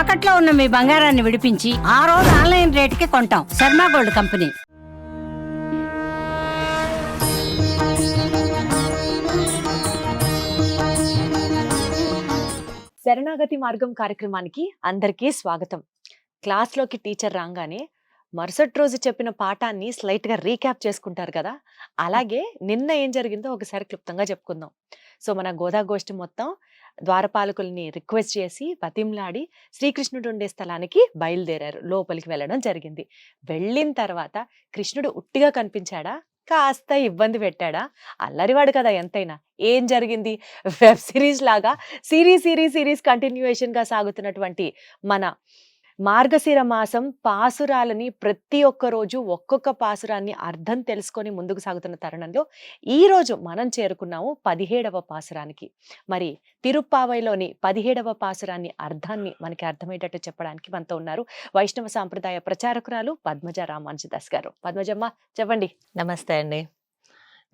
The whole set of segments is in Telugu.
తాకట్లో ఉన్న మీ బంగారాన్ని విడిపించి ఆ రోజు ఆన్లైన్ రేటుకి కొంటాం. Sharma gold company. శరణాగతి మార్గం కార్యక్రమానికి అందరికీ స్వాగతం. క్లాస్లోకి టీచర్ రాగానే మరుసటి రోజు చెప్పిన పాఠాన్ని స్లైట్గా రీక్యాప్ చేసుకుంటారు కదా? అలాగే నిన్న ఏం జరిగిందో ఒకసారి క్లుప్తంగా చెప్పుకుందాం. సో మన గోదా గోష్ఠి మొత్తం ద్వారపాలకుల్ని రిక్వెస్ట్ చేసి బతిమ్లాడి శ్రీకృష్ణుడు ఉండే స్థలానికి బయలుదేరారు. లోపలికి వెళ్ళడం జరిగింది. వెళ్ళిన తర్వాత కృష్ణుడు ఉట్టిగా కనిపించాడా? కాస్త ఇబ్బంది పెట్టాడా? అల్లరివాడు కదా ఎంతైనా. ఏం జరిగింది? వెబ్ సిరీస్ లాగా సిరీస్ సిరీస్ సిరీస్ కంటిన్యూయేషన్గా సాగుతున్నటువంటి మన మార్గశిర మాసం పాసురాలని ప్రతి ఒక్క రోజు ఒక్కొక్క పాసురాన్ని అర్థం తెలుసుకొని ముందుకు సాగుతున్న తరుణంలో ఈ రోజు మనం చేరుకున్నాము పదిహేడవ పాసురానికి. మరి తిరుప్పావైలోని పదిహేడవ పాసురాన్ని అర్థాన్ని మనకి అర్థమయ్యేటట్టు చెప్పడానికి మనతో ఉన్నారు వైష్ణవ సాంప్రదాయ ప్రచారకురాలు పద్మజ రామానుజదాస్ గారు. పద్మజమ్మ చెప్పండి. నమస్తే అండి.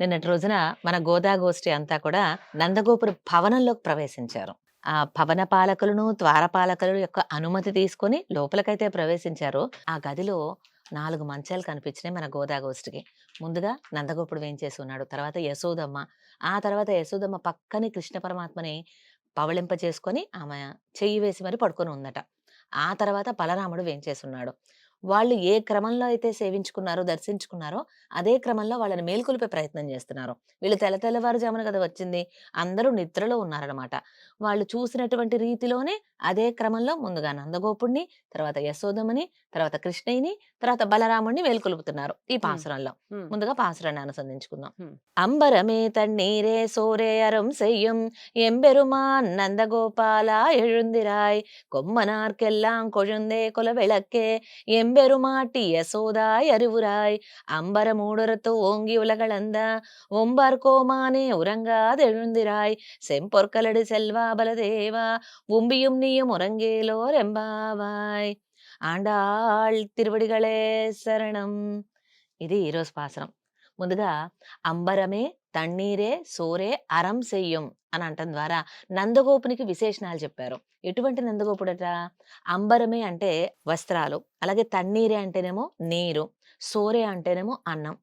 నిన్నటి రోజున మన గోదాగోష్ఠి అంతా కూడా నందగోపుర భవనంలోకి ప్రవేశించారు. ఆ భవన పాలకులను ద్వారపాలకుల యొక్క అనుమతి తీసుకొని లోపలికైతే ప్రవేశించారు. ఆ గదిలో నాలుగు మంచాలు కనిపించినాయి మన గోదాగోష్ఠికి ముందుగా నందగోపుడు వేయించేసి ఉన్నాడు తర్వాత యశోదమ్మ. ఆ తర్వాత యశోదమ్మ పక్కనే కృష్ణ పరమాత్మని పవళింప చేసుకొని ఆమె చెయ్యి వేసి మరి పడుకొని ఉందట. ఆ తర్వాత బలరాముడు వేయించేసి ఉన్నాడు వాళ్ళు ఏ క్రమంలో అయితే సేవించుకున్నారో దర్శించుకున్నారో అదే క్రమంలో వాళ్ళని మేల్కొల్పే ప్రయత్నం చేస్తున్నారు వీళ్ళు తెల్ల తెల్లవారుజామున కదా వచ్చింది అందరూ నిద్రలో ఉన్నారనమాట వాళ్ళు చూసినటువంటి రీతిలోనే అదే క్రమంలో ముందుగా నందగోపుణ్ణి తర్వాత యశోదమ్మని తర్వాత కృష్ణయ్యని తర్వాత బలరాముణ్ణి మేల్కొలుపుతున్నారు ఈ పాసురంలో హ్మ్. ముందుగా పాసురాన్ని అనుసంధించుకుందాం హ్మ్. అంబరమే తన్నీరే సోరే అరం செய்யும் எம்பெருமான் நந்தகோபாலா எழுந்திராய் கொம்மனார்க்கெல்லாம் கொழுந்தே கொல விளக்கே எம்பெருமாட்டி யசோதாய் அறிவுராய் அம்பர மூடரத்து ஓங்கி உலகளந்த ஒம்பார் கோமானே உறங்காதெழுந்திராய் செம்பொற்களடு செல்வா பலதேவா உம்பியும் நீயும் உறங்கேலோர் எம்பாவாய் ఆండాళ్ తిరువడిగళే శరణం ఇది ఈరోజు పాసరం ముందుగా అంబరమే తన్నీరే సోరే అరం సెయ్యం అని అంటం ద్వారా నందగోపునికి విశేషణాలు చెప్పారు. ఎటువంటి నందగోపుడట? అంబరమే అంటే వస్త్రాలు అలాగే తన్నీరే అంటేనేమో నీరు సోరే అంటేనేమో అన్నం.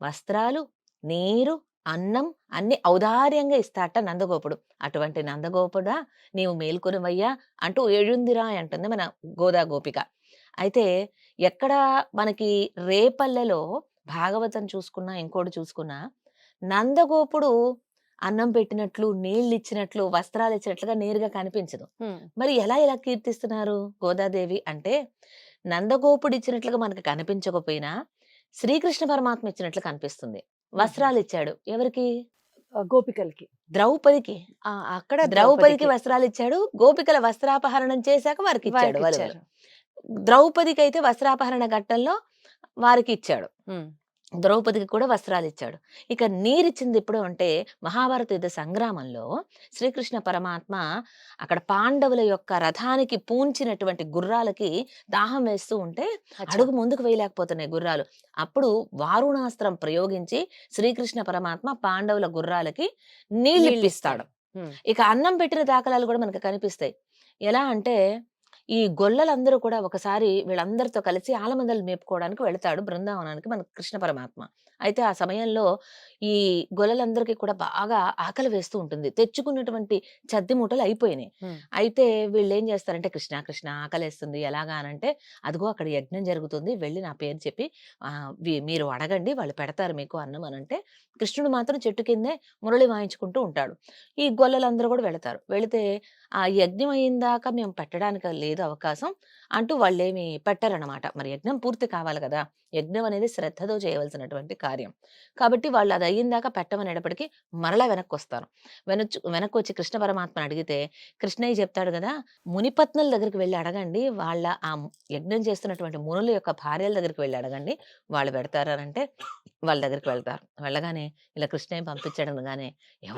వస్త్రాలు నీరు అన్నం అన్ని ఔదార్యంగా ఇస్తాట నందగోపుడు. అటువంటి నందగోపుడా నీవు మేల్కొనివయ్యా అంటూ ఏഴുందిరా అంటుంది మన గోదా గోపిక. అయితే ఎక్కడ మనకి రేపల్లెలో భాగవతం చూసుకున్నా ఇంకోటి చూసుకున్నా నందగోపుడు అన్నం పెట్టినట్లు నీళ్ళు ఇచ్చినట్లు వస్త్రాలు ఇచ్చినట్లుగా నేరుగా కనిపించదు. మరి ఎలా ఇలా కీర్తిస్తున్నారు గోదాదేవి అంటే నందగోపుడు ఇచ్చినట్లుగా మనకు కనిపించకపోయినా శ్రీకృష్ణ పరమాత్మ ఇచ్చినట్లు కనిపిస్తుంది. వస్త్రాలు ఇచ్చాడు. ఎవరికి? గోపికలకి. ద్రౌపదికి. ఆ, అక్కడ ద్రౌపదికి వస్త్రాలు ఇచ్చాడు. గోపికల వస్త్రాపహరణం చేశాక వారికి ఇచ్చాడు. ద్రౌపదికి అయితే వస్త్రాపహరణ ఘట్టంలో వారికి ఇచ్చాడు. ద్రౌపదికి కూడా వస్త్రాలు ఇచ్చాడు ఇక నీరిచ్చింది ఎప్పుడు అంటే మహాభారత యుద్ధ సంగ్రామంలో శ్రీకృష్ణ పరమాత్మ అక్కడ పాండవుల యొక్క రథానికి పూంచినటువంటి గుర్రాలకి దాహం వేస్తూ ఉంటే. అడుగు ముందుకు వేయలేకపోతున్నాయి గుర్రాలు. అప్పుడు వారుణాస్త్రం ప్రయోగించి శ్రీకృష్ణ పరమాత్మ పాండవుల గుర్రాలకి నీళ్ళు హ్మ్. ఇక అన్నం పెట్టిన దాఖలాలు కూడా మనకు కనిపిస్తాయి. ఎలా అంటే ఈ గొల్లలందరూ కూడా ఒకసారి వీళ్ళందరితో కలిసి ఆలమందలు మేపుకోవడానికి వెళతాడు బృందావనానికి మన కృష్ణ పరమాత్మ. అయితే ఆ సమయంలో ఈ గొల్లలందరికీ కూడా బాగా ఆకలి వేస్తూ ఉంటుంది. తెచ్చుకున్నటువంటి చద్ది మూటలు అయిపోయినాయి. అయితే వీళ్ళు ఏం చేస్తారంటే కృష్ణ కృష్ణ ఆకలేస్తుంది. ఎలాగా? అనంటే అదిగో అక్కడ యజ్ఞం జరుగుతుంది. వెళ్ళి నా పేరు చెప్పి మీరు అడగండి. వాళ్ళు పెడతారు మీకు అన్నం అనంటే కృష్ణుడు మాత్రం చెట్టు కిందే మురళి వాయించుకుంటూ ఉంటాడు. ఈ గొల్లలందరూ కూడా వెళతారు. వెళితే ఆ యజ్ఞం అయిన దాకా మేము పెట్టడానికి లేదు అవకాశం అంటూ వాళ్ళేమి పెట్టరనమాట మరి యజ్ఞం పూర్తి కావాలి కదా. యజ్ఞం అనేది శ్రద్ధతో చేయవలసినటువంటి కార్యం. కాబట్టి వాళ్ళు అది అయ్యిందాక పెట్టమనేటప్పటికీ మరలా వెనక్కి వస్తారు వెనొచ్చు వెనక్కి వచ్చి కృష్ణ పరమాత్మని అడిగితే కృష్ణయ్య చెప్తాడు కదా మునిపత్నుల దగ్గరికి వెళ్ళి అడగండి. వాళ్ళ ఆ యజ్ఞం చేస్తున్నటువంటి మునుల యొక్క భార్యల దగ్గరికి వెళ్ళి అడగండి. వాళ్ళు పెడతారు అంటే వాళ్ళ దగ్గరికి వెళ్తారు. వెళ్ళగానే ఇలా కృష్ణయ్య పంపించడం అనగానే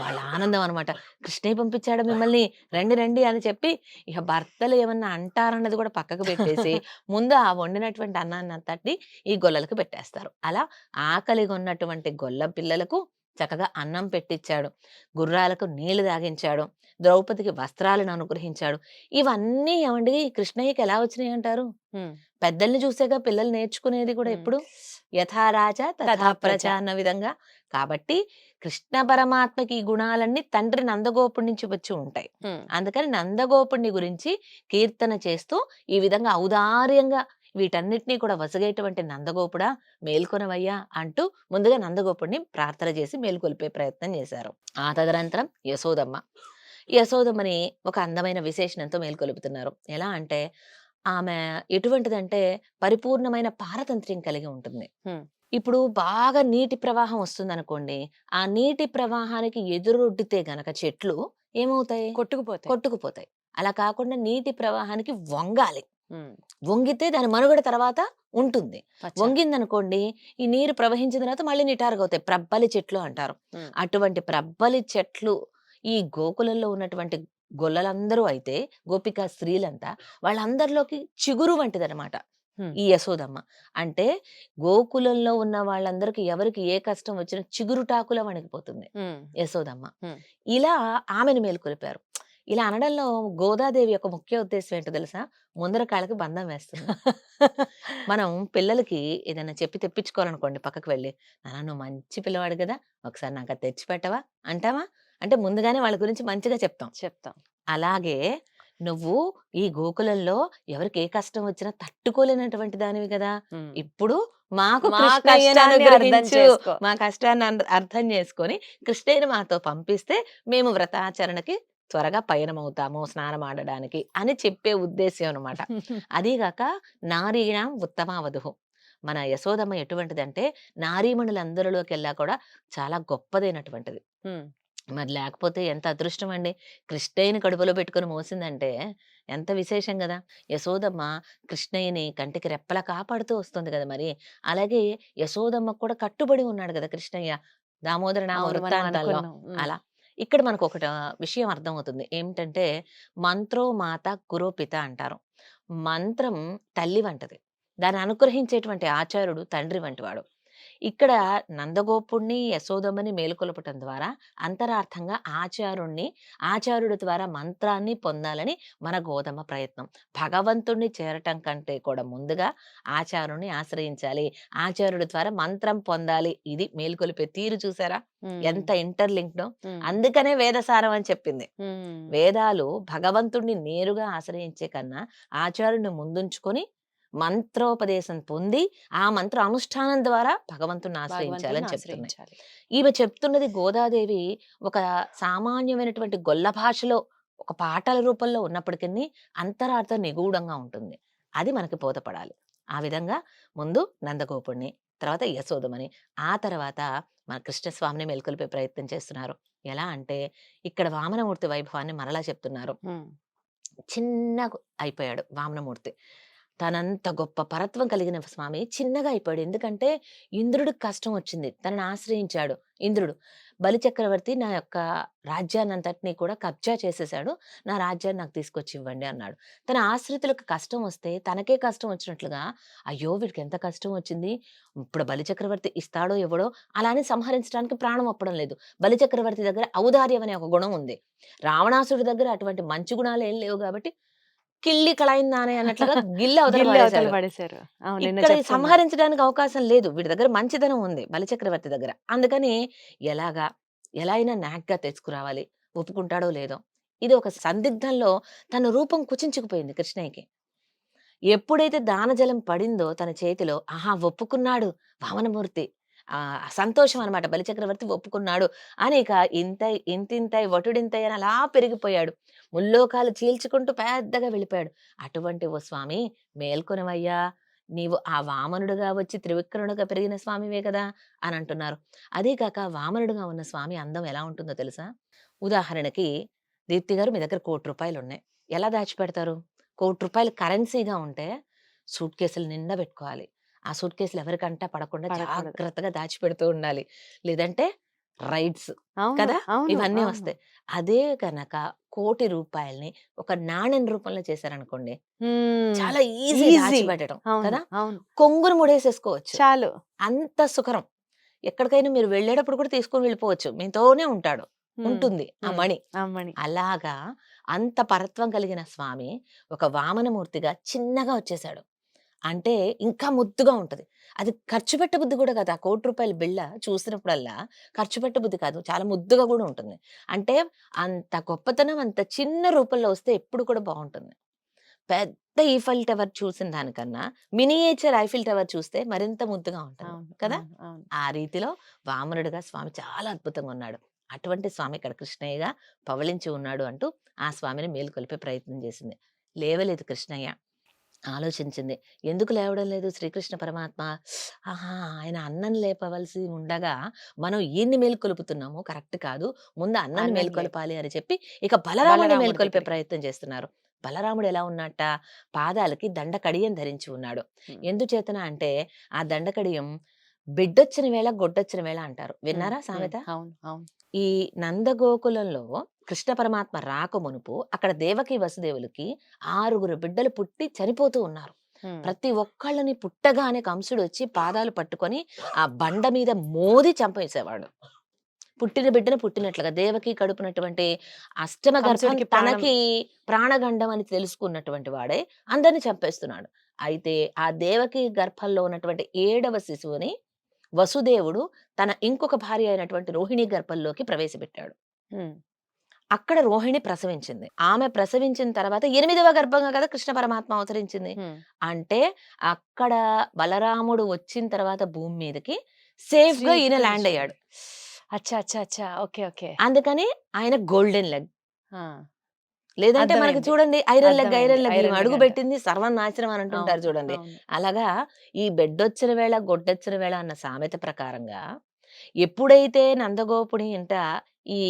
వాళ్ళ ఆనందం అనమాట. కృష్ణయ్య పంపించాడు మిమ్మల్ని. రండి రండి అని చెప్పి ఇక భర్తలు ఏమన్నా అంటారన్నది కూడా పక్కకు పెట్టేసి ముందు ఆ వండినటువంటి అన్నాన్ని తట్టి ఈ గొల్లలకు పెట్టేస్తారు. అలా ఆకలి ఆకలిగా ఉన్నటువంటి గొల్ల పిల్లలకు చక్కగా అన్నం పెట్టించాడు గుర్రాలకు నీళ్ళు తాగించాడు. ద్రౌపదికి వస్త్రాలను అనుగ్రహించాడు. ఇవన్నీ ఏమండి? కృష్ణయ్యకి ఎలా వచ్చినాయి అంటారు? పెద్దల్ని చూసేగా పిల్లలు నేర్చుకునేది కూడా ఉమ్. ఎప్పుడు? యథా రాజా తథా తథా ప్రజ. ప్రజ. అన్న విధంగా. కాబట్టి కృష్ణ పరమాత్మకి ఈ గుణాలన్నీ తండ్రి నందగోపుడి నుంచి వచ్చి ఉంటాయి. అందుకని నందగోపుడిని గురించి కీర్తన చేస్తూ ఈ విధంగా ఔదార్యంగా వీటన్నిటినీ కూడా వసగేటువంటి నందగోపుడా మేల్కొనవయ్యా అంటూ ముందుగా నందగోపుడిని ప్రార్థన చేసి మేల్కొల్పే ప్రయత్నం చేశారు. ఆ తదనంతరం యశోదమ్మ. యశోదమ్మని ఒక అందమైన విశేషణంతో మేల్కొలుపుతున్నారు. ఎలా అంటే ఆమె ఎటువంటిదంటే పరిపూర్ణమైన పారతంత్ర్యం కలిగి ఉంటుంది. ఇప్పుడు బాగా నీటి ప్రవాహం వస్తుంది అనుకోండి ఆ నీటి ప్రవాహానికి ఎదురొడ్డితే గనక చెట్లు ఏమవుతాయి? కొట్టుకుపోతాయి. కొట్టుకుపోతాయి. అలా కాకుండా నీటి ప్రవాహానికి వంగాలి. వంగితే దాని మనుగడ తర్వాత ఉంటుంది. పచ్చ. వంగిందనుకోండి ఈ నీరు ప్రవహించిన తర్వాత మళ్ళీ నిటారుగా అవుతాయి. ప్రబ్బలి చెట్లు అంటారు. అటువంటి ప్రబ్బలి చెట్లు ఈ గోకులంలో ఉన్నటువంటి గొల్లలందరూ అయితే గోపిక స్త్రీలంతా వాళ్ళందరిలోకి చిగురు వంటిదన్నమాట. హ్మ్. ఈ యశోదమ్మ. అంటే గోకులంలో ఉన్న వాళ్ళందరికీ ఎవరికి ఏ కష్టం వచ్చినా చిగురుటాకుల వణికిపోతుంది యశోదమ్మ. ఇలా ఆమెను మేలుకొలిపారు. ఇలా అనడంలో గోదాదేవి యొక్క ముఖ్య ఉద్దేశం ఏంటో తెలుసా? ముందర కాళ్ళకి బంధం వేస్తుంది. మనం పిల్లలకి ఏదైనా చెప్పి తెప్పించుకోవాలనుకోండి పక్కకు వెళ్ళి నాన్న నువ్వు మంచి పిల్లవాడు కదా ఒకసారి నాకు అది తెచ్చి పెట్టవా? అంటావా? అంటే ముందుగానే వాళ్ళ గురించి మంచిగా చెప్తాం. చెప్తాం. అలాగే నువ్వు ఈ గోకులంలో ఎవరికి ఏ కష్టం వచ్చినా తట్టుకోలేనటువంటి దానివి కదా. ఇప్పుడు మాకు మా కష్టాన్ని అర్థం చేసుకొని కృష్ణయ్యని మాతో పంపిస్తే మేము వ్రతాచరణకి త్వరగా పయనమవుతాము స్నానం ఆడడానికి అని చెప్పే ఉద్దేశం అనమాట అదీగాక నారీణం ఉత్తమావధు మన యశోదమ్మ ఎటువంటిదంటే నారీమణులందరిలోకి వెళ్ళా కూడా చాలా గొప్పదైనటువంటిది. మరి లేకపోతే ఎంత అదృష్టం అండి? కృష్ణయ్యని కడుపులో పెట్టుకొని మోసిందంటే ఎంత విశేషం కదా? యశోదమ్మ కృష్ణయ్యని కంటికి రెప్పలా కాపాడుతూ వస్తుంది కదా మరి. అలాగే యశోదమ్మ కూడా కట్టుబడి ఉన్నాడు కదా కృష్ణయ్య. దామోదర మనం వృత్తాంతాల్లో అలా ఇక్కడ మనకు ఒక విషయం అర్థమవుతుంది. ఏమిటంటే మంత్రో మాత గురో పిత అంటారు. మంత్రం తల్లి వంటిది. దాన్ని అనుగ్రహించేటువంటి ఆచార్యుడు తండ్రి వంటివాడు. ఇక్కడ నందగోపుణ్ణి యశోదమ్మని మేలుకొలపటం ద్వారా అంతరార్థంగా ఆచారుణ్ణి ఆచార్యుడి ద్వారా మంత్రాన్ని పొందాలని మన గోధమ ప్రయత్నం. భగవంతుణ్ణి చేరటం కంటే కూడా ముందుగా ఆచారుణ్ణి ఆశ్రయించాలి. ఆచార్యుడి ద్వారా మంత్రం పొందాలి. ఇది మేలుకొలిపే తీరు చూసారా? ఎంత ఇంటర్లింక్డ్ అందుకనే వేదసారం అని చెప్పింది. వేదాలు భగవంతుణ్ణి నేరుగా ఆశ్రయించే కన్నా ఆచార్యుని ముందుంచుకొని మంత్రోపదేశం పొంది ఆ మంత్ర అనుష్ఠానం ద్వారా భగవంతుని ఆశ్రయించాలని ఆశ్రయించాలి. ఈమె చెప్తున్నది గోదాదేవి ఒక సామాన్యమైనటువంటి గొల్ల భాషలో ఒక పాటల రూపంలో ఉన్నప్పటికీ అంతరార్థం నిగూఢంగా ఉంటుంది. అది మనకి బోధపడాలి. ఆ విధంగా ముందు నందగోపుణ్ణి తర్వాత యశోదమని ఆ తర్వాత మన కృష్ణస్వామిని మేల్కొల్పే ప్రయత్నం చేస్తున్నారు. ఎలా అంటే ఇక్కడ వామనమూర్తి వైభవాన్ని మరలా చెప్తున్నారు. ఉమ్, చిన్నగా అయిపోయాడు వామనమూర్తి. తనంత గొప్ప పరత్వం కలిగిన స్వామి చిన్నగా అయిపోయాడు. ఎందుకంటే ఇంద్రుడికి కష్టం వచ్చింది. తనని ఆశ్రయించాడు ఇంద్రుడు. బలిచక్రవర్తి నా యొక్క రాజ్యాన్నంతటినీ కూడా కబ్జా చేసేసాడు. నా రాజ్యాన్ని నాకు తీసుకొచ్చి ఇవ్వండి అన్నాడు. తన ఆశ్రితులకు కష్టం వస్తే తనకే కష్టం వచ్చినట్లుగా అయ్యో వీడికి ఎంత కష్టం వచ్చింది? ఇప్పుడు బలిచక్రవర్తి ఇస్తాడో ఎవడో? అలానే సంహరించడానికి ప్రాణం అప్పడం లేదు. బలిచక్రవర్తి దగ్గర ఔదార్యం అనే ఒక గుణం ఉంది. రావణాసుడి దగ్గర అటువంటి మంచి గుణాలు ఏం లేవు కాబట్టి కిళ్ళి కళాయిందానే అన్నట్లుగా గిల్లి అవతల. పడేశారు. ఇక్కడ. సంహరించడానికి అవకాశం లేదు. వీడి దగ్గర మంచిదనం ఉంది బలిచక్రవర్తి దగ్గర. అందుకని ఎలాగా ఎలా అయినా నాగ్గా తెచ్చుకురావాలి ఒప్పుకుంటాడో లేదో. ఇది ఒక సందిగ్ధంలో తన రూపం కుచించుకుపోయింది కృష్ణయ్యకి. ఎప్పుడైతే దానజలం పడిందో తన చేతిలో ఆహా ఒప్పుకున్నాడు వామనమూర్తి. ఆ సంతోషం అనమాట బలిచక్రవర్తి ఒప్పుకున్నాడు. అని ఇక ఇంత ఇంతింతై వటుడింతై అని అలా పెరిగిపోయాడు. ముల్లోకాలు చీల్చుకుంటూ పెద్దగా వెళ్ళిపోయాడు. అటువంటి ఓ స్వామి మేల్కొనవయ్యా నీవు ఆ వామనుడుగా వచ్చి త్రివిక్రముడుగా పెరిగిన స్వామివే కదా అని అంటున్నారు. అదే కాక వామనుడుగా ఉన్న స్వామి అందం ఎలా ఉంటుందో తెలుసా? ఉదాహరణకి దీప్తి గారు మీ దగ్గర కోటి రూపాయలు ఉన్నాయి ఎలా దాచిపెడతారు? కోటి రూపాయలు కరెన్సీగా ఉంటే సూట్ కేసులు నిండా పెట్టుకోవాలి. ఆ సూట్ కేసులు ఎవరికంటా పడకుండా. జాగ్రత్తగా దాచిపెడుతూ ఉండాలి. లేదంటే రైడ్స్ అవును, కదా? ఇవన్నీ. వస్తాయి. అదే గనక కోటి రూపాయల్ని ఒక నాణ్యం రూపంలో చేశారనుకోండి చాలా ఈజీ అవును, కదా! కొంగురు ముడేసేసుకోవచ్చు. చాలు. అంత సుకరం ఎక్కడికైనా మీరు వెళ్ళేటప్పుడు కూడా తీసుకొని వెళ్ళిపోవచ్చు. మీతోనే ఉంటాడు. ఉంటుంది. ఆ. మణి. అలాగా అంత పరత్వం కలిగిన స్వామి ఒక వామనమూర్తిగా చిన్నగా వచ్చేసాడు అంటే ఇంకా ముద్దుగా ఉంటది. అది ఖర్చు పెట్టబుద్ధి కూడా కాదు. ఆ కోటి రూపాయల బిళ్ళ చూసినప్పుడల్లా ఖర్చు పెట్టబుద్ధి కాదు. చాలా ముద్దుగా కూడా ఉంటుంది. అంటే అంత గొప్పతనం అంత చిన్న రూపంలో వస్తే ఎప్పుడు కూడా బాగుంటుంది. పెద్ద ఈఫిల్ టవర్ చూసిన దానికన్నా మినియేచర్ ఐఫిల్ టవర్ చూస్తే మరింత ముద్దుగా ఉంటుంది కదా! ఆ రీతిలో వామనుడిగా స్వామి చాలా అద్భుతంగా ఉన్నాడు. అటువంటి స్వామి ఇక్కడ కృష్ణయ్యగా పవళించి ఉన్నాడు అంటూ ఆ స్వామిని మేలుకొల్పే ప్రయత్నం చేసింది. లేవలేదు కృష్ణయ్య. ఆలోచించింది. ఎందుకు లేవడం లేదు? శ్రీకృష్ణ పరమాత్మ ఆహా! ఆయన అన్నం లేపవలసి ఉండగా మనం ఈయన్ని మేలుకొలుపుతున్నాము. కరెక్ట్ కాదు. ముందు అన్నాన్ని అన్నం మేలుకొలపాలి అని చెప్పి ఇక బలరాముని బలరాముడి మేలుకొల్పే. ప్రయత్నం చేస్తున్నారు. బలరాముడు ఎలా ఉన్నట్ట పాదాలకి దండకడియం ధరించి ఉన్నాడు. ఎందుచేతన అంటే ఆ దండకడియం బిడ్డొచ్చిన వేళ గొడ్డొచ్చిన వేళ అంటారు. విన్నారా సామెత? అవును. అవును. ఈ నందగోకులంలో కృష్ణ పరమాత్మ రాక మునుపు అక్కడ దేవకి వసుదేవులకి ఆరుగురు బిడ్డలు పుట్టి చనిపోతూ ఉన్నారు. ప్రతి ఒక్కళ్ళని పుట్టగానే కంసుడు వచ్చి పాదాలు పట్టుకొని ఆ బండ మీద మోది చంపేసేవాడు. పుట్టిన బిడ్డను పుట్టినట్లుగా దేవకి కడుపునటువంటి అష్టమ గర్భం కంసుడికి ప్రాణం- తనకి ప్రాణగండం అని తెలుసుకున్నటువంటి వాడే అందరిని చంపేస్తున్నాడు. అయితే ఆ దేవకి గర్భంలో ఉన్నటువంటి ఏడవ శిశువుని వసుదేవుడు తన ఇంకొక భార్య అయినటువంటి రోహిణి గర్భంలోకి ప్రవేశపెట్టాడు. అక్కడ రోహిణి ప్రసవించింది. ఆమె ప్రసవించిన తర్వాత ఎనిమిదవ గర్భంగా కదా కృష్ణ పరమాత్మ అవతరించింది. అంటే అక్కడ బలరాముడు వచ్చిన తర్వాత భూమి మీదకి సేఫ్గా ఈయన ల్యాండ్ అయ్యాడు. అచ్చా అచ్చా అచ్చా. Okay okay. అందుకని ఆయన గోల్డెన్ లెగ్. లేదంటే మనకి. చూడండి ఐరన్ లెగ్ అర్థమైంది. ఐరన్ లెగ్ ఐరన్ లెగ్ అడుగు. పెట్టింది సర్వనాశనం అని అంటుంటారు చూడండి. అలాగా ఈ బెడ్డొచ్చిన వేళ గొడ్డొచ్చిన వేళ అన్న సామెత ప్రకారంగా ఎప్పుడైతే నందగోపుని ఇంట ఈ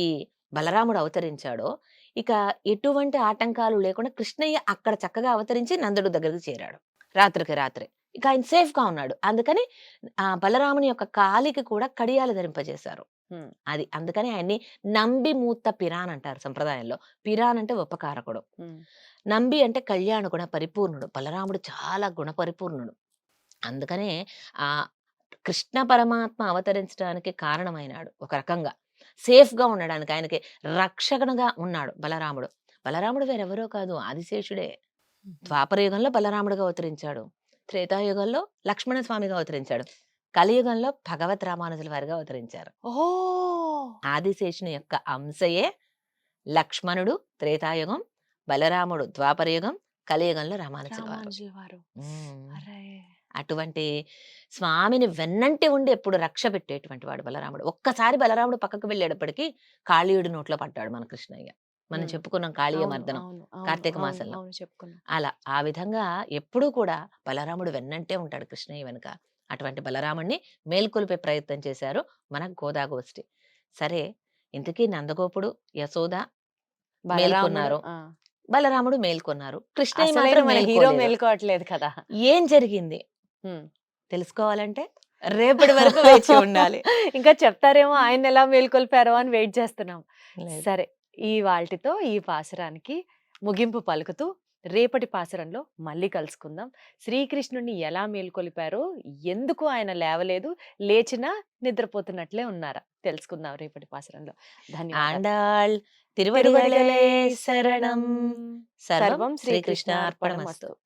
బలరాముడు అవతరించాడో ఇక ఎటువంటి ఆటంకాలు లేకుండా కృష్ణయ్య అక్కడ చక్కగా అవతరించి నందుడు దగ్గరికి చేరాడు రాత్రికి రాత్రి ఇక ఆయన సేఫ్గా ఉన్నాడు. అందుకని ఆ బలరాముని యొక్క కాలికి కూడా కడియాలు ధరింపజేశారు. అది అందుకని ఆయన్ని నంబి మూత పిరాన్ అంటారు సంప్రదాయంలో. పిరాన్ అంటే ఉపకారకుడు. నంబి అంటే కళ్యాణ గుణ పరిపూర్ణుడు. బలరాముడు చాలా గుణ పరిపూర్ణుడు. అందుకనే ఆ కృష్ణ పరమాత్మ అవతరించడానికి కారణమైనాడు ఒక రకంగా. సేఫ్గా ఉండడానికి ఆయనకి రక్షకునిగా ఉన్నాడు బలరాముడు. బలరాముడు వేరెవరో కాదు ఆదిశేషుడే. ద్వాపర యుగంలో బలరాముడుగా అవతరించాడు. త్రేతాయుగంలో లక్ష్మణ స్వామిగా అవతరించాడు. కలియుగంలో భగవత్ రామానుజుల వారిగా అవతరించారు. ఓ ఆదిశేషుని యొక్క అంశయే లక్ష్మణుడు త్రేతాయుగం బలరాముడు ద్వాపరయుగం కలియుగంలో రామానుజుల వారు. అటువంటి స్వామిని వెన్నంటి ఉండి ఎప్పుడు రక్ష పెట్టేటువంటి వాడు బలరాముడు. ఒక్కసారి బలరాముడు పక్కకు వెళ్ళేటప్పటికి కాళీయుడి నోట్లో పడ్డాడు మన కృష్ణయ్య. మనం. చెప్పుకున్నాం కాళీయ మర్దనం కార్తీక మాసంలో. అలా ఆ విధంగా ఎప్పుడూ కూడా బలరాముడు వెన్నంటే ఉంటాడు కృష్ణయ్య వెనుక. అటువంటి బలరాముడిని మేల్కొల్పే ప్రయత్నం చేశారు మన గోదాగోష్ఠి సరే ఇంతకీ నందగోపుడు యశోద మేల్కొన్నారు. బలరాముడు మేల్కొన్నారు. కృష్ణయ్య అసలైన మాత్రం మన హీరో. మేల్కోవట్లేదు కదా! ఏం జరిగింది. తెలుసుకోవాలంటే? రేపటి వరకు వేచి ఉండాలి. ఇంకా చెప్తారేమో ఆయన ఎలా మేల్కొల్పారో అని వెయిట్ చేస్తున్నాం. సరే. ఈ వాల్టితో ఈ పాసరానికి ముగింపు పలుకుతూ రేపటి పాసరంలో మళ్ళీ కలుసుకుందాం. శ్రీకృష్ణుడిని ఎలా మేల్కొలిపారో ఎందుకు ఆయన లేవలేదు లేచినా నిద్రపోతున్నట్లే ఉన్నారా? తెలుసుకుందాం రేపటి పాసరంలో. ధన్యవాదాలు. తిరువడిగలే శరణం. సర్వం శ్రీకృష్ణ అర్పణమస్తు